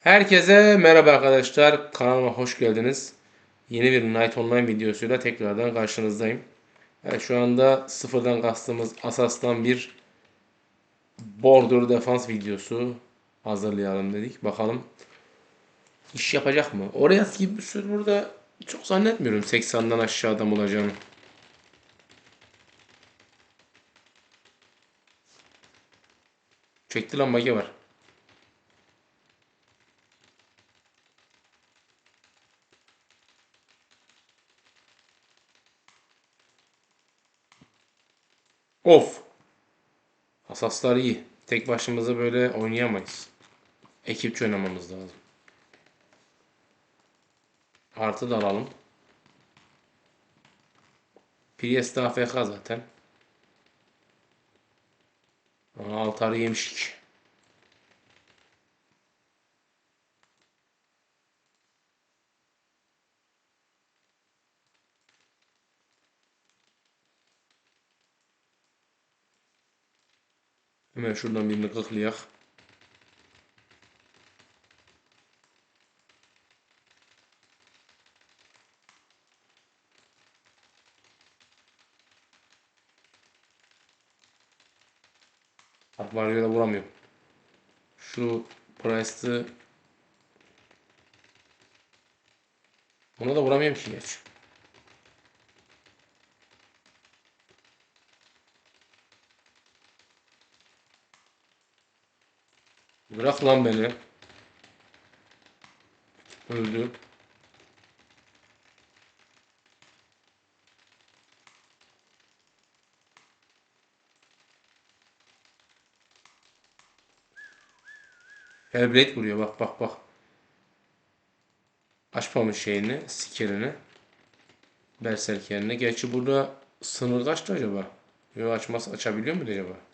Herkese merhaba arkadaşlar. Kanalıma hoş geldiniz. Yeni bir Night Online videosuyla tekrardan karşınızdayım. Evet, şu anda sıfırdan kastığımız Asas'tan bir Border Defense videosu hazırlayalım dedik. Bakalım iş yapacak mı? Oraya gibi bir serverda çok zannetmiyorum 80'den aşağı adam olacağını. Çekti lan mage var. Of. Asaslar iyi. Tek başımıza böyle oynayamayız. Ekipçe oynamamız lazım. Artı da alalım. Priest AFK zaten. Aa, altarı yemişik. Hemen şuradan birini kıklayak. Bak Mario'ya vuramıyorum. Şu Price'ı Ona da vuramıyorum ki geç. Bırak lan beni. Öldü. Hellblade vuruyor bak bak bak. Açmamış şeyini, sikerini. Berserkerini. Gerçi burada sınır kaçtı acaba? Yok açmaz, açabiliyor mu acaba?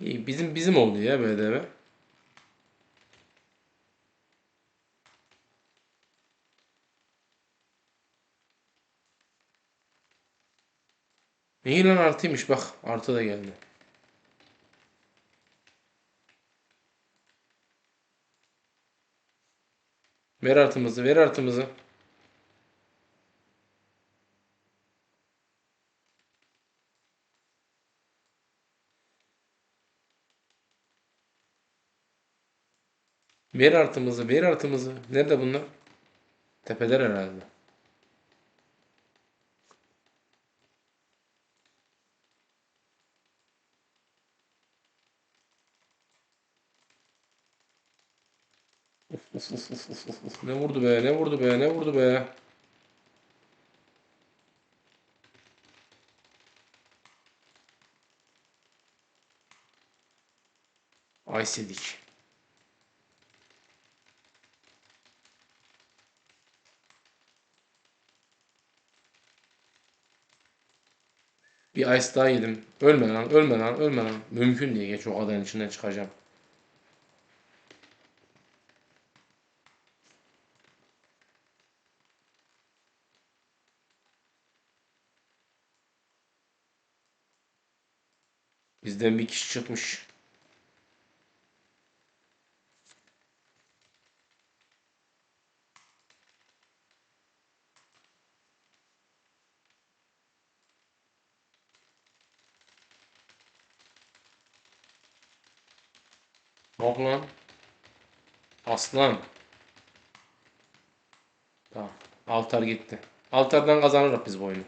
İyi, bizim bizim oldu ya BDV. İyi lan artıymış bak. Artı da geldi. Ver artımızı, ver artımızı. Ver artımızı, ver artımızı. Nerede bunlar? Tepeler herhalde. Ne vurdu be, ne vurdu be, ne vurdu be. Ice yedik. Bir ice daha yedim. Ölme lan, ölme lan, ölme lan. Mümkün değil geç o adanın içinden çıkacağım. Bizden bir kişi çıkmış. Lan. Aslan. Tamam. Altar gitti. Altardan kazanırız biz bu oyunu.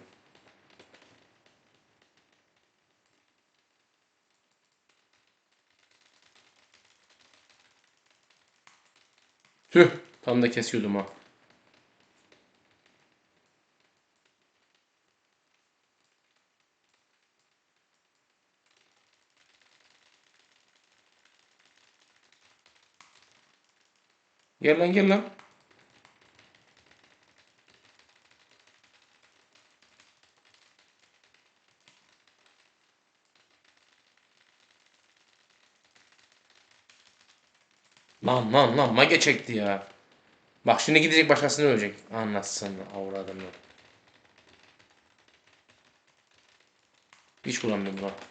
Tüh. Tam da kesiyordum ha. Gel lan gel lan. Lan lan lan mage çekti ya. Bak şimdi gidecek başkasını ölecek. Anlatsın avradını. Hiç kullanmıyorum buna.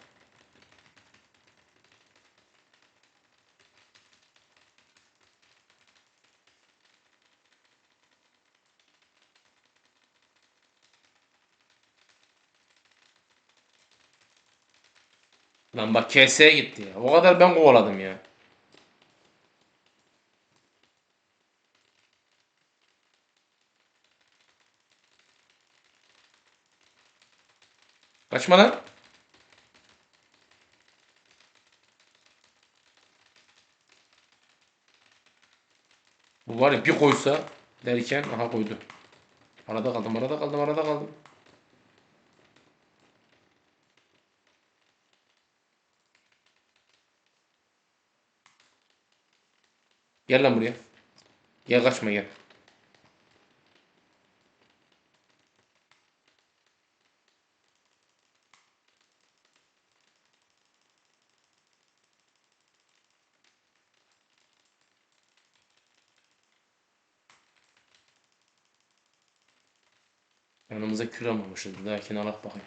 Lan bak KS'ye gitti ya. O kadar ben kovaladım ya. Kaçma lan. Bu var ya bir koysa derken aha koydu. Arada kaldım, arada kaldım, arada kaldım. Gel lan buraya. Gel kaçma gel. Yanımıza kür almamışız. Dahakine alak bakayım.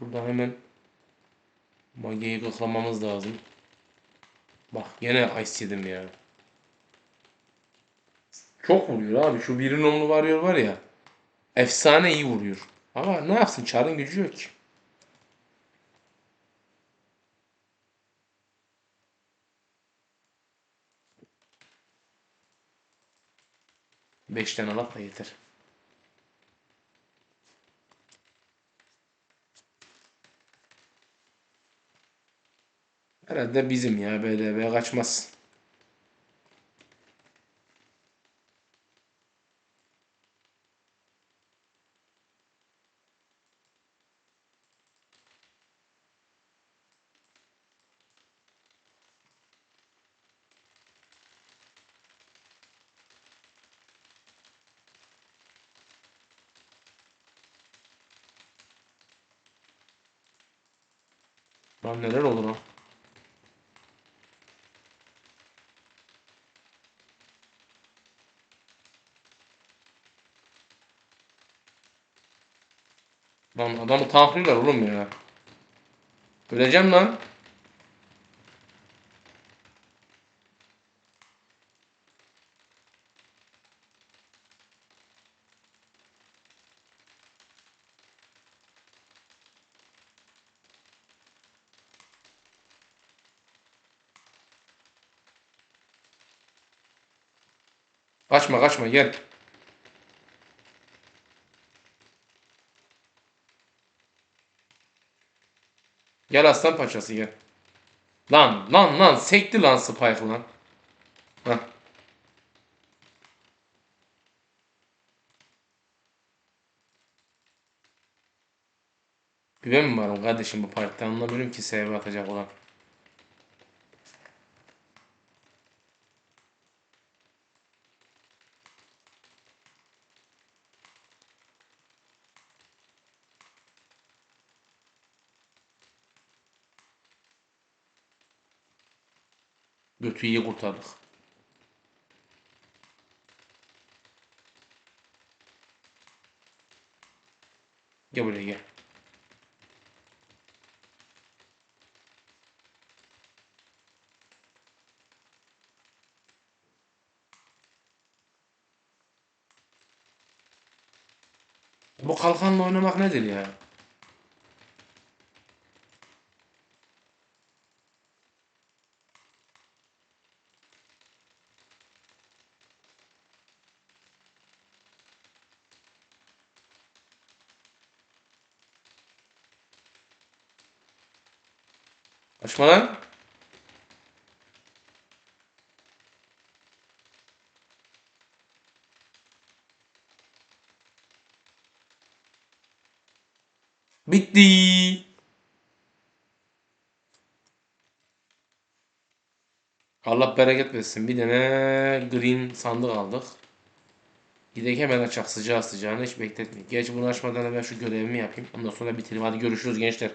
Burada hemen Mage'yi kıklamamız lazım. Bak yine ice yedim ya. Çok vuruyor abi. Şu bir numaralı varıyor var ya. Efsane iyi vuruyor. Ama ne yapsın? Çarın gücü yok ki. Beş tane alak da yeter. Herhalde bizim ya BDB kaçmaz. Lan neler olur o? Lan adamı tanklıyorlar oğlum ya. Öleceğim lan. Kaçma kaçma gel. Gel aslan paçası gel. Lan lan lan sekti lan Spike lan. Heh. Ben mi varım kardeşim bu parkta anlamıyorum ki save atacak olan. Götü iyi kurtardık. Gel buraya gel. Bu kalkanla oynamak nedir ya? Açma lan. Bitti. Allah bereket versin. Bir tane green sandık aldık. Gidelim hemen açak sıcağı sıcağına hiç bekletmeyin. Gerçi bunu açmadan ben şu görevimi yapayım. Ondan sonra bitireyim. Hadi görüşürüz gençler.